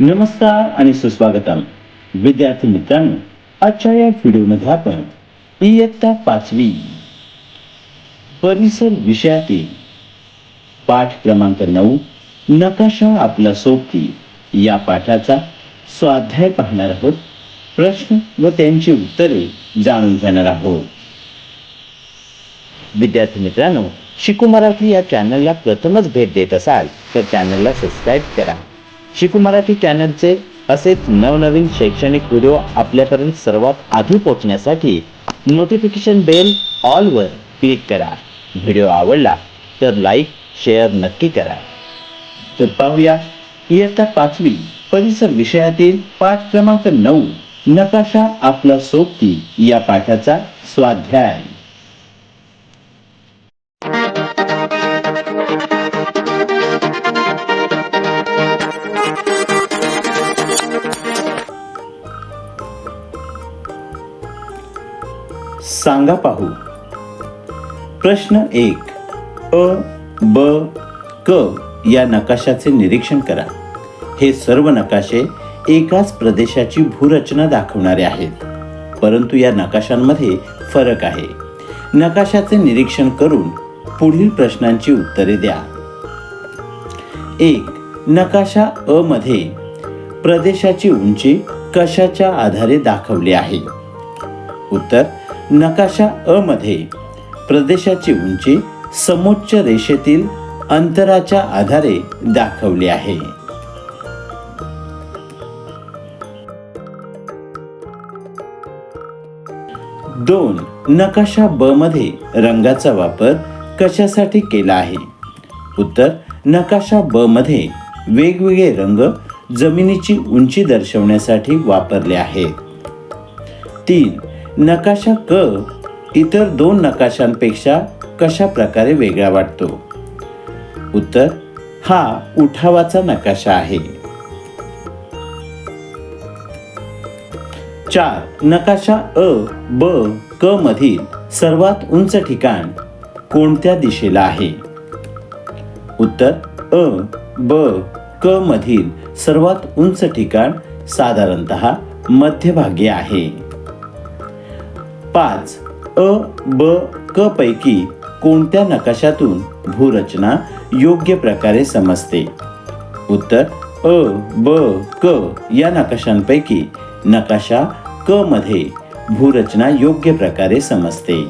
नमस्कार आणि सुस्वागतम. विद्यार्थी मित्रांनो आजच्या या व्हिडिओमध्ये आपण इयत्ता पाचवी परिसर विषयातील पाठ क्रमांक नऊ नकाशा आपला सोबती या पाठाचा स्वाध्याय पाहणार आहोत. प्रश्न व त्यांची उत्तरे जाणून घेणार आहोत. विद्यार्थी मित्रांनो शिकू मराठी या चॅनलला प्रथमच भेट देत असाल तर चॅनलला सबस्क्राईब करा. शिकू मराठी चॅनलचे असेच नवनवीन शैक्षणिक व्हिडिओ आपल्यापर्यंत सर्वात आधी पोहोचण्यासाठी नोटिफिकेशन बेल ऑलवर क्लिक करा. व्हिडिओ आवडला तर लाईक शेअर नक्की करा. तर पाहूया इयत्ता पाचवी परिसर विषयातील पाठ क्रमांक नऊ नकाशा आपला सोबती या पाठाचा स्वाध्याय. सांगा पाहू. प्रश्न एक. अ ब क या नकाशाचे निरीक्षण करा. हे सर्व नकाशे एकाच प्रदेशाची भूरचना दाखवणारे आहेत. परंतु या नकाशांमध्ये फरक आहे. नकाशाचे निरीक्षण करून पुढील प्रश्नांची उत्तरे द्या. एक. नकाशा अ मध्ये प्रदेशाची उंची कशाच्या आधारे दाखवली आहे? उत्तर नकाशा अ मध्ये प्रदेशाची उंची समोच्च रेषेतील अंतराच्या आधारे दाखवली आहे. दोन नकाशा ब मध्ये रंगाचा वापर कशासाठी केला आहे? उत्तर नकाशा ब मध्ये वेगवेगळे रंग जमिनीची उंची दर्शवण्यासाठी वापरले आहेत. तीन नकाशा क इतर दोन नकाशांपेक्षा कशा प्रकारे वेगळा वाटतो? उत्तर हा उठावाचा नकाशा आहे. चार नकाशा अ ब क मधील सर्वात उंच ठिकाण कोणत्या दिशेला आहे? उत्तर अ ब क मधील सर्वात उंच ठिकाण साधारणतः मध्यभागी आहे. पाच अ ब क पैकी कोणत्या नकाशातून भूरचना योग्य प्रकारे समजते? उत्तर अ ब क या नकाशांपैकी नकाशा क मध्ये भूरचना योग्य प्रकारे समजते.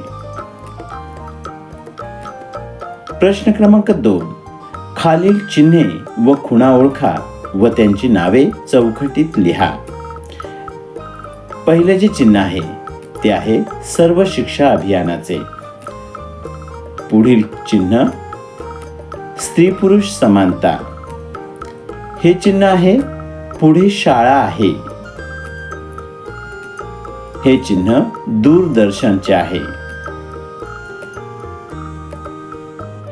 प्रश्न क्रमांक दोन. खालील चिन्हे व खुणा ओळखा व त्यांची नावे चौकटीत लिहा. पहिले जे चिन्ह आहे ते आहे सर्व शिक्षा अभियानाचे. पुढील चिन्ह स्त्री पुरुष समानता. हे चिन्ह आहे पुढे शाळा आहे. हे चिन्ह दूरदर्शनचे आहे.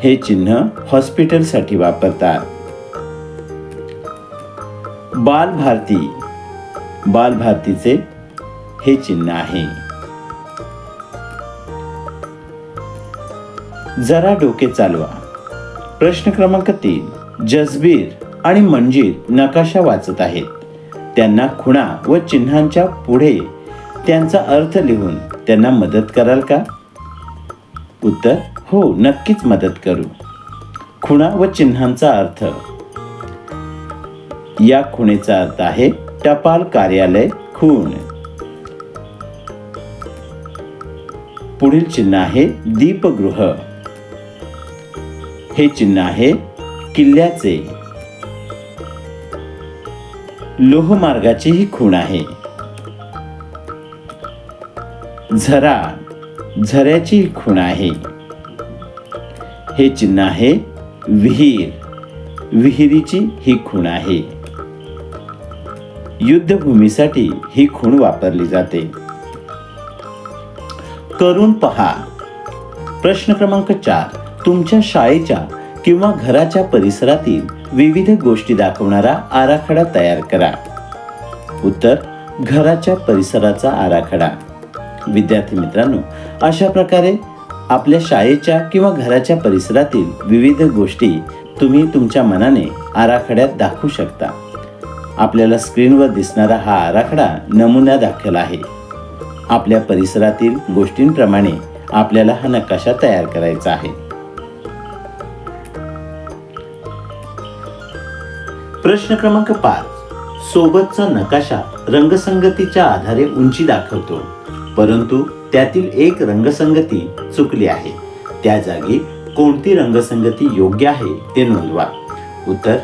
हे चिन्ह हॉस्पिटलसाठी वापरतात. बाल भारती बाल भारतीचे हे चिन्ह आहे. जरा डोके चालवा. प्रश्न क्रमांक तीन. जसबीर आणि मंजीर नकाशा वाचत आहेत. त्यांना खुणा व चिन्हांच्या पुढे त्यांचा अर्थ लिहून त्यांना मदत कराल का? उत्तर हो नक्कीच मदत करू. खुणा व चिन्हांचा अर्थ. या खुणेचा अर्थ आहे टपाल कार्यालय खूण. पुढील चिन्ह आहे दीपगृह. हे चिन्ह आहे किल्ल्याचे. लोहमार्गाची ही खूण आहे. झरा झऱ्याची खूण आहे. हे चिन्ह आहे विहीर. विहिरीची ही खूण आहे. युद्धभूमीसाठी ही खूण वापरली जाते. करून पहा. प्रश्न क्रमांक चार. तुमच्या शाळेच्या किंवा घराच्या परिसरातील विविध गोष्टी दाखवणारा आराखडा तयार करा. उत्तर घराच्या परिसराचा आराखडा. विद्यार्थी मित्रांनो अशा प्रकारे आपल्या शाळेच्या किंवा घराच्या परिसरातील विविध गोष्टी तुम्ही तुमच्या मनाने आराखड्यात दाखवू शकता. आपल्याला स्क्रीनवर दिसणारा हा आराखडा नमुना दाखल आहे. आपल्या परिसरातील गोष्टींप्रमाणे आपल्याला हा नकाशा तयार करायचा आहे. प्रश्न क्रमांक पाच. सोबतचा नकाशा रंगसंगतीच्या आधारे उंची दाखवतो. परंतु त्यातील एक रंगसंगती चुकली आहे. त्या जागी कोणती रंगसंगती योग्य आहे ते नोंदवा. उत्तर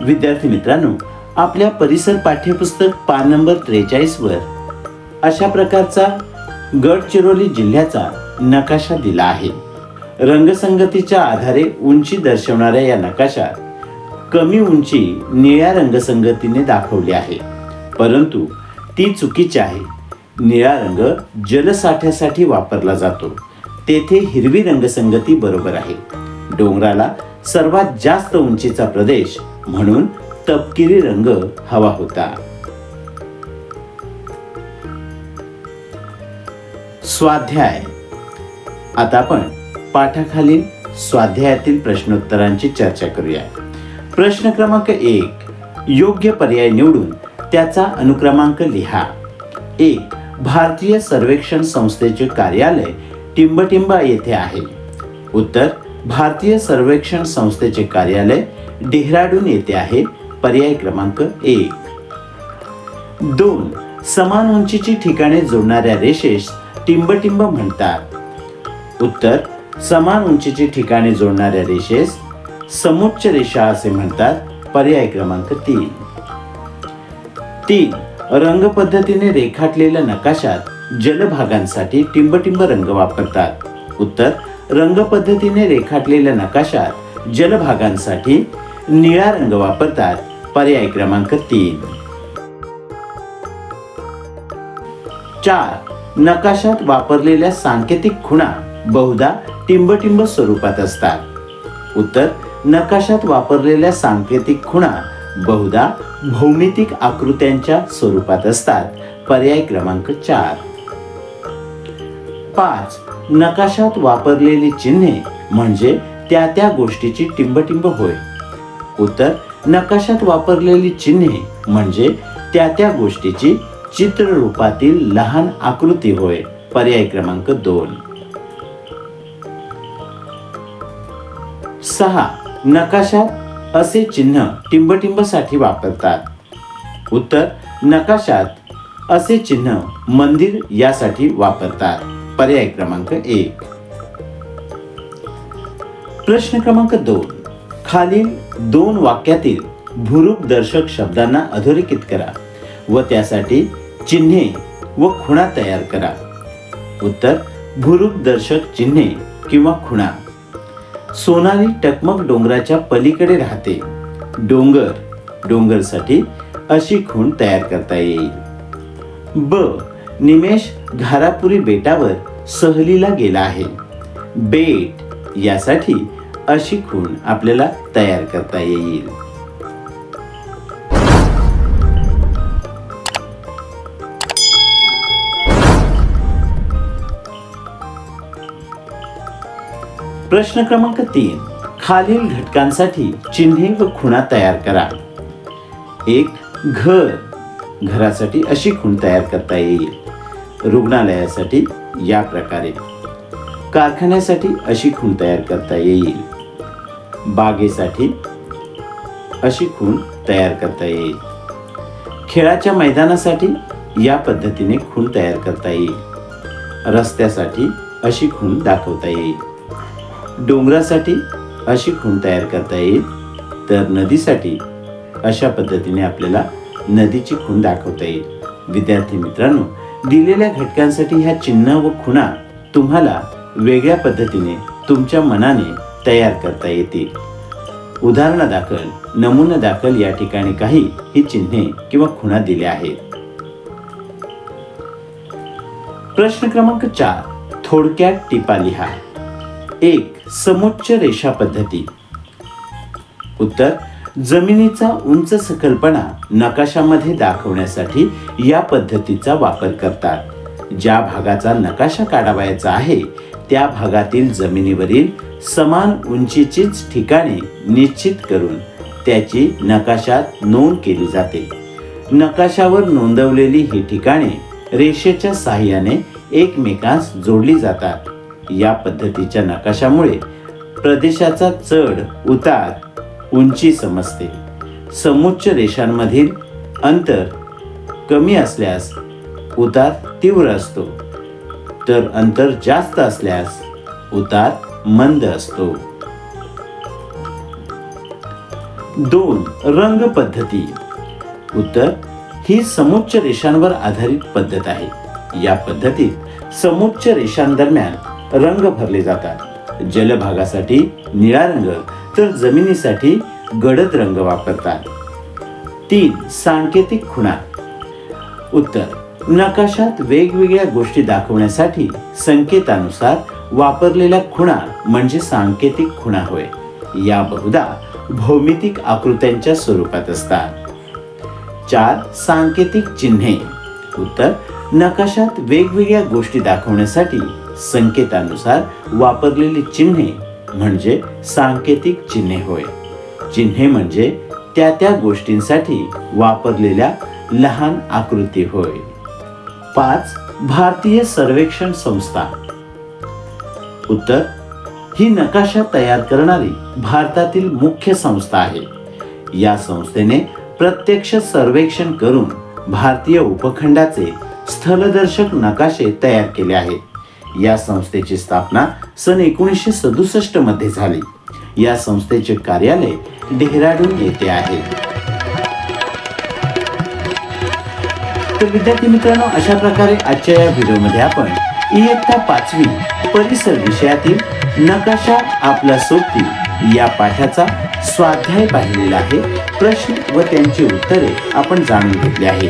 विद्यार्थी मित्रांनो आपल्या परिसर पाठ्यपुस्तक पान नंबर त्रेचाळीसवर अशा प्रकारचा गडचिरोली जिल्ह्याचा नकाशा दिला आहे. रंगसंगतीच्या आधारे उंची दर्शवणाऱ्या या नकाशात कमी उंची निळ्या रंगसंगतीने दाखवली आहे. परंतु ती चुकीची आहे. निळा रंग जलसाठ्यासाठी वापरला जातो. तेथे हिरवी रंगसंगती बरोबर आहे. डोंगराला सर्वात जास्त उंचीचा प्रदेश म्हणून तपकिरी रंग हवा होता. स्वाध्याय. आता आपण पाठाखालील स्वाध्यायातील प्रश्नोत्तरांची चर्चा करूया. प्रश्न क्रमांक एक योग्य पर्याय निवडून त्याचा अनुक्रमांक लिहा. एक भारतीय सर्वेक्षण संस्थेचे कार्यालय टिंबटिंबा येथे आहे. उत्तर भारतीय सर्वेक्षण संस्थेचे कार्यालय डेहराडून येथे आहे. पर्याय क्रमांक एक. दोन समान उंचीची ठिकाणे जोडणाऱ्या रेषेस टिंबटिंब म्हणतात. उत्तर समान उंचीची ठिकाणे जोडणाऱ्या रेषेस समुच्च रेषा असे म्हणतात. पर्याय क्रमांक तीन. तीन. रंग पद्धतीने रेखाटलेल्या नकाशात जलभागांसाठी टिंबटिंब रंग वापरतात. उत्तर. रंग पद्धतीने रेखाटलेल्या नकाशात जलभागांसाठी निळा रंग वापरतात. पर्याय क्रमांक तीन. चार. नकाशात वापरलेल्या सांकेतिक खुणा बहुधा टिंबटिंब स्वरूपात असतात. उत्तर. नकाशात वापरलेल्या सांकेतिक खुणा बहुधा भौमितिक आकृत्यांच्या स्वरूपात असतात. पर्याय क्रमांक चार. पाच. नकाशात वापरलेली चिन्हे म्हणजे त्या त्या गोष्टीची टिंबटिंब होय. उत्तर. नकाशात वापरलेली चिन्हे म्हणजे त्या त्या गोष्टीची चित्ररूपातील लहान आकृती होय. पर्याय क्रमांक दोन. सहा. नकाशात असे चिन्ह टिंबटिंबसाठी वापरतात. उत्तर नकाशात असे चिन्ह मंदिर यासाठी वापरतात. पर्याय क्रमांक एक. प्रश्न क्रमांक दोन. खालील दोन वाक्यातील भूरूप दर्शक शब्दांना अधोरेखित करा व त्यासाठी चिन्हे व खुणा तयार करा. उत्तर भूरूप दर्शक चिन्हे किंवा खुणा. सोनाली टकमक डोंगराच्या पलीकडे राहते. डोंगर डोंगरसाठी अशी खूण तयार करता येईल. ब. निमेश घारापुरी बेटावर सहलीला गेला आहे. बेट यासाठी अशी खूण आपल्याला तयार करता येईल. प्रश्न क्रमांक तीन. खालील घटकांसाठी चिन्हे व खुणा तयार करा. एक घर. घरासाठी अशी खूण तयार करता येईल. रुग्णालयासाठी या प्रकारे. कारखान्यासाठी अशी खूण तयार करता येईल. बागेसाठी अशी खूण तयार करता येईल. खेळाच्या मैदानासाठी या पद्धतीने खूण तयार करता येईल. रस्त्यासाठी अशी खूण दाखवता येईल. डोंगरासाठी अशी खूण तयार करता येईल. तर नदीसाठी अशा पद्धतीने आपल्याला नदीची खूण दाखवता येईल. विद्यार्थी मित्रांनो दिलेल्या घटकांसाठी ह्या चिन्ह व खुणा तुम्हाला वेगळ्या पद्धतीने तुमच्या मनाने तयार करता येतील. उदाहरणादाखल नमुना दाखल या ठिकाणी काही ही चिन्हे किंवा खुणा दिल्या आहेत. प्रश्न क्रमांक चार थोडक्यात टिपा लिहा. एक समुच्च रेषा पद्धती. उत्तर जमिनीचा उंच सकलपणा नकाशामध्ये दाखवण्यासाठी या पद्धतीचा वापर करतात. ज्या भागाचा नकाशा काढावायचा आहे त्या भागातील जमिनीवरील समान उंचीचीच ठिकाणे निश्चित करून त्याची नकाशात नोंद केली जाते. नकाशावर नोंदवलेली ही ठिकाणे रेषेच्या साहाय्याने एकमेकांस जोडली जातात. या पद्धतीच्या नकाशामुळे प्रदेशाचा चढ उतार उंची समजते. समुच्च रेषांमधील अंतर कमी असल्यास उतार तीव्र असतो. तर अंतर जास्त असल्यास उतार मंद असतो. दोन रंग पद्धती. उत्तर ही समुच्च रेषांवर आधारित पद्धत आहे. या पद्धतीत समुच्च रेषांदरम्यान रंग भरले जातात. जलभागासाठी निळा रंग तर जमिनीसाठी गडद रंग वापरतात. तीन सांकेतिक खुणा. उत्तर नकाशात वेगवेगळ्या गोष्टी दाखवण्यासाठी संकेतानुसार वापरलेल्या खुणा म्हणजे सांकेतिक खुणा होय. या बहुधा भौमितिक आकृत्यांच्या स्वरूपात असतात. चार सांकेतिक चिन्हे. उत्तर नकाशात वेगवेगळ्या गोष्टी दाखवण्यासाठी संकेतानुसार वापरलेली चिन्हे म्हणजे सांकेतिक चिन्हे होय. चिन्हे म्हणजे त्या त्या गोष्टींसाठी वापरलेल्या लहान आकृती होय. पाच भारतीय सर्वेक्षण संस्था. उत्तर ही नकाशा तयार करणारी भारतातील मुख्य संस्था आहे. या संस्थेने प्रत्यक्ष सर्वेक्षण करून भारतीय उपखंडाचे स्थलदर्शक नकाशे तयार केले आहेत. या संस्थेची स्थापना सन एकोणीसशे सदुसष्टमध्ये झाली. या संस्थेचे कार्यालय डेहराडून येथे आहे. तर विद्यार्थी मित्रांनो अशा प्रकारे आजच्या या व्हिडिओमध्ये आपण इयत्ता पाचवी परिसर विषयातील नकाशा आपला सोबती या पाठाचा स्वाध्याय पाहिलेला आहे. प्रश्न व त्यांची उत्तरे आपण जाणून घेतली आहे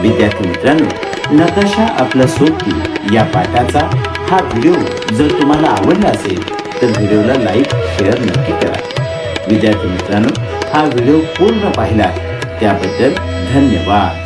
विद्यार्थी मित्रांनो नकाशा आपला सोबती या पाठाचा हा व्हिडिओ जर तुम्हाला आवडला असेल तर व्हिडिओला लाईक शेअर नक्की करा. विद्यार्थी मित्रांनो हा व्हिडिओ पूर्ण पाहिला त्याबद्दल धन्यवाद.